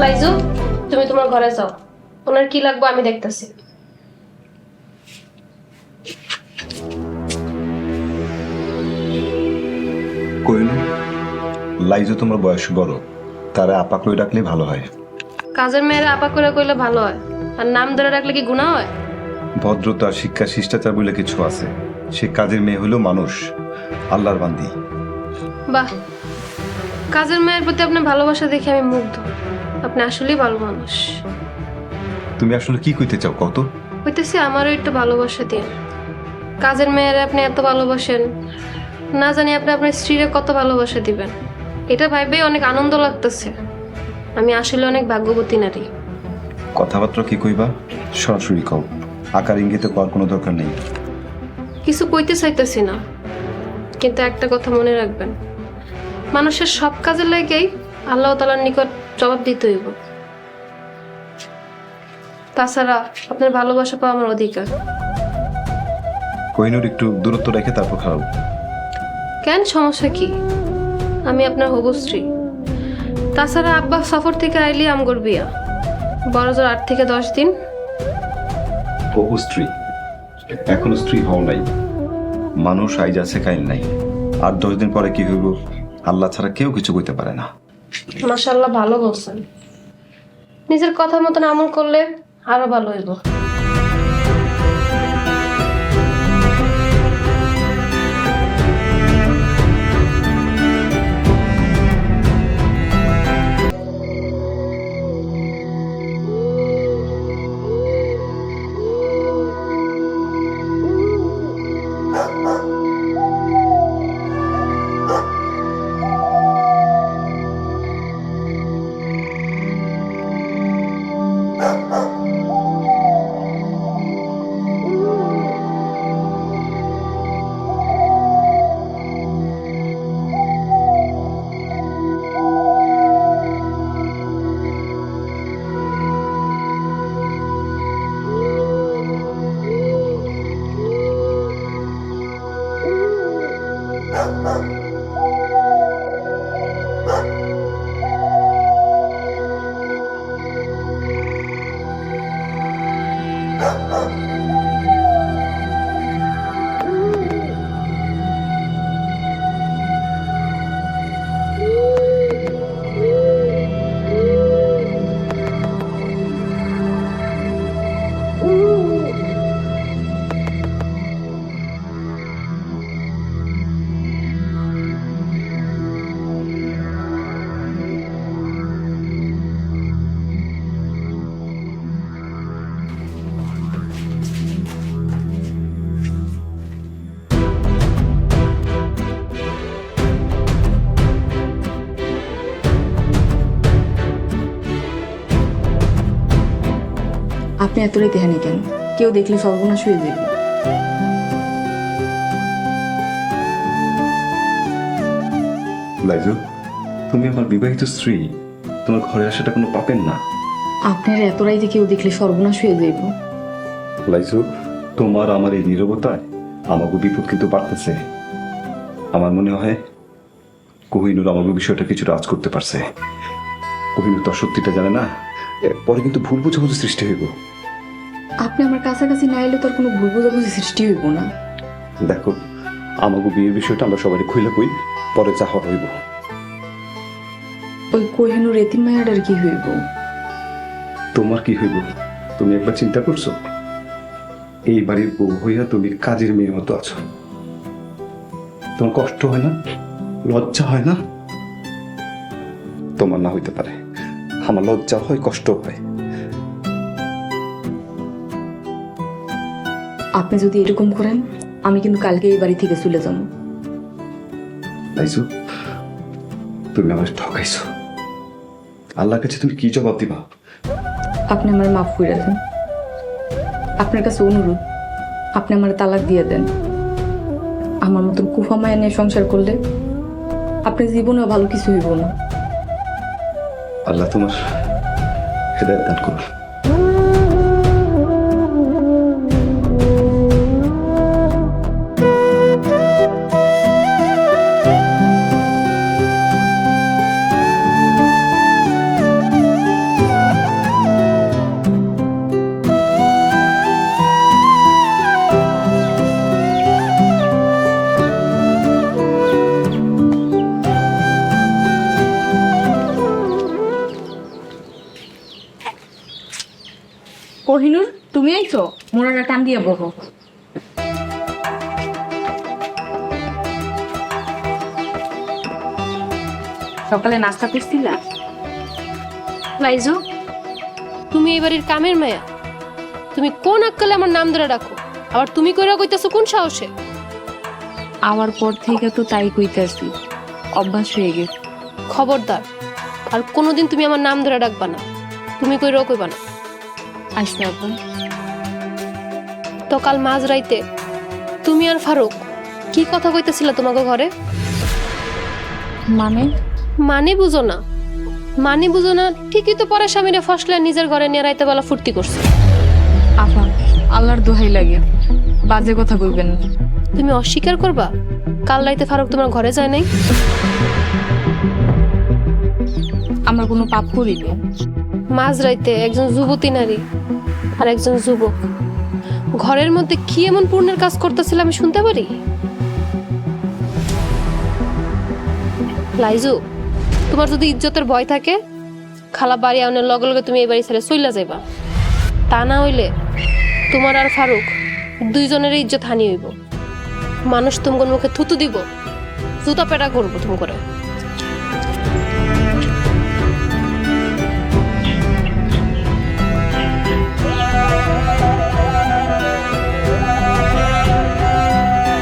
লাইজু তুমি তোমার ঘরে যাও। ওনার কি লাগবে আমি দেখতেছি। কইল লাইজো তোমার বয়স বড় তারা আপা করে ডাকলে ভালো হয়? কাজের মেয়েরা আপা করে কইলে ভালো হয়। আর নাম ধরে রাখলে কি গুণা হয়? ভদ্রতা শিক্ষা শিষ্টাচার বলে কিছু আছে। সে কাজের মেয়ে হলো মানুষ আল্লাহর বান্দি। বাহ। কাজের মেয়ের প্রতি আপনার ভালোবাসা দেখে আমি মুগ্ধ। আপনি আসলেই ভালো মানুষ। তুমি আসলে কি কইতে চাও কত হইতেছে আমারও একটু ভালোবাসা দিন। কাজের মেয়েরা আপনি এত ভালোবাসেন না জানি আপনি আপনার স্ত্রীরে কত ভালোবাসা দিবেন। এটা ভাইবেই অনেক আনন্দ লাগতেছে। আমি আসলে অনেক ভাগ্যবতী নারী। কথাবার্তা কি কইবা? সরাসরি কও। আকার ইঙ্গিতে করার কোনো দরকার নেই। কিছু কইতে চাইতেছি না কিন্তু একটা কথা মনে রাখবেন। মানুষের সব কাজের লাগেই আল্লাহ তালার নিকট জবাব দিতে হইব তাছাড়া আপনার ভালোবাসা পাওয়া আমার অধিকার। কোহিনুর একটু দূরত্ব রেখে তারপর খারাপ কেন? সমস্যা কি? আমি আপনার হবু স্ত্রী। তাছাড়া আব্বা সফর থেকে আইলি আমগর বিয়া। বড় জোর আট থেকে দশ দিন। বহু স্ত্রী। এখনও স্ত্রী হও নাই। মানুষ আইজ আছে কাইল নাই। আর দশ দিন পরে কি হইব? আল্লাহ ছাড়া কেউ কিছু কইতে পারে না। মাসাল্লাহ ভালো বলছেন নিজের কথা মতন আমল করলে আরও ভালো হইব। Ha ha ha! আপনি এত রেতে হানি কেন? কেউ দেখলে সর্বনাশ হয়ে যাবে। লাইজু তুমি আমার বিবাহিত স্ত্রী তোমার ঘরে আসাটা কোনো পাপেন না। আপনার এত রাইতে কেউ দেখলে সর্বনাশ হয়ে যাইব। লাইজু তোমার আমার এই নীরবতায় আমাকে বিপদ কিন্তু বাড়তেছে। আমার মনে হয় কোহিনুর আমাকে বিষয়টা কিছু রাজ করতে পারছে। কোহিনুর তো আর সত্যিটা জানে না পরে কিন্তু ভুল বোঝাবুঝি সৃষ্টি হইব। আপনি আমার কাছাকাছি না এলে তোর কোনো ভুল বোঝাবুঝি সৃষ্টি হইব না। দেখো আমাকে বিয়ের বিষয়টা আমরা সবাই খুইলে কই পরে যা হওয়ার হইব। ওই এতিম মায়াটার কি হইব? তোমার কি হইব? তুমি একবার চিন্তা করছ? এই বাড়ির বউ হইয়া তুমি কাজের মেয়ের মতো আছো। তোমার কষ্ট হয় না? লজ্জা হয় না? তোমার না হইতে পারে। আমার লজ্জা হয় কষ্ট হয়। আপনি যদি এরকম করেন আমি কিন্তু কালকে এই বাড়ি থেকে চলে যাব। তুমি আমার ঠকাইছো। আল্লাহর কাছে তুমি কি জবাব দিবা? আপনি আমার মাফ করে দেন। আপনার কাছে অনুরোধ আপনি আমার তালাক দিয়ে দেন। আমার মতন কুফা মায়া নিয়ে সংসার করলে আপনি জীবনেও ভালো কিছু হইব না। আল্লাহ তোমার হেদায়ত দান করুন। কোহিনুর তুমি আইছো? মোড়াটা টান দিয়ে বহো। সকালে নাস্তা করছিলা? লাইজু তুমি এই বাড়ির কামের মায়া। তুমি কোন আক্কালে আমার নাম ধরে রাখো আবার তুমি কইরা কইতাছো কোন সাহসে? আমার পর থেকে তো তাই কইতাছি। অভ্যাস হয়ে গেছে। খবরদার আর কোনোদিন তুমি আমার নাম ধরে ডাকবা না। তুমি কইরাও কইবা না। আচ্ছা আপা তো কাল মাঝ রাইতে তুমি আর ফারুক কি কথা কইতেছিল তোমাকে ঘরে? মানে? মানে বুঝো না। মানে বুঝো না ঠিকই তো পরে স্বামীরা ফসলে নিজের ঘরে নিয়ে রাইতে বেলা ফুর্তি করছে। আপা আল্লাহর দোহাই লাগে। বাজে কথা কইবেন না। তুমি অস্বীকার করবা? কাল রাইতে ফারুক তোমার ঘরে যায় নাই? আমরা কোনো পাপ করিনি মাঝ রাইতে একজন যুবতী নারী আর একজন যুবক। ঘরের মধ্যে কি এমন পূর্ণের কাজ করতেছিল আমি শুনতে পারি? লাইজু, তোমার যদি ইজ্জতের ভয় থাকে, খালা বাড়ি আনার লগে লগে তুমি এই বাড়ি ছেড়ে চইলা যাইবা। তা না হইলে তোমার আর ফারুক দুইজনের ইজ্জত হানি হইব। মানুষ তোমার মুখে থুতু দিব, জুতা পেটা করব তুমি করে।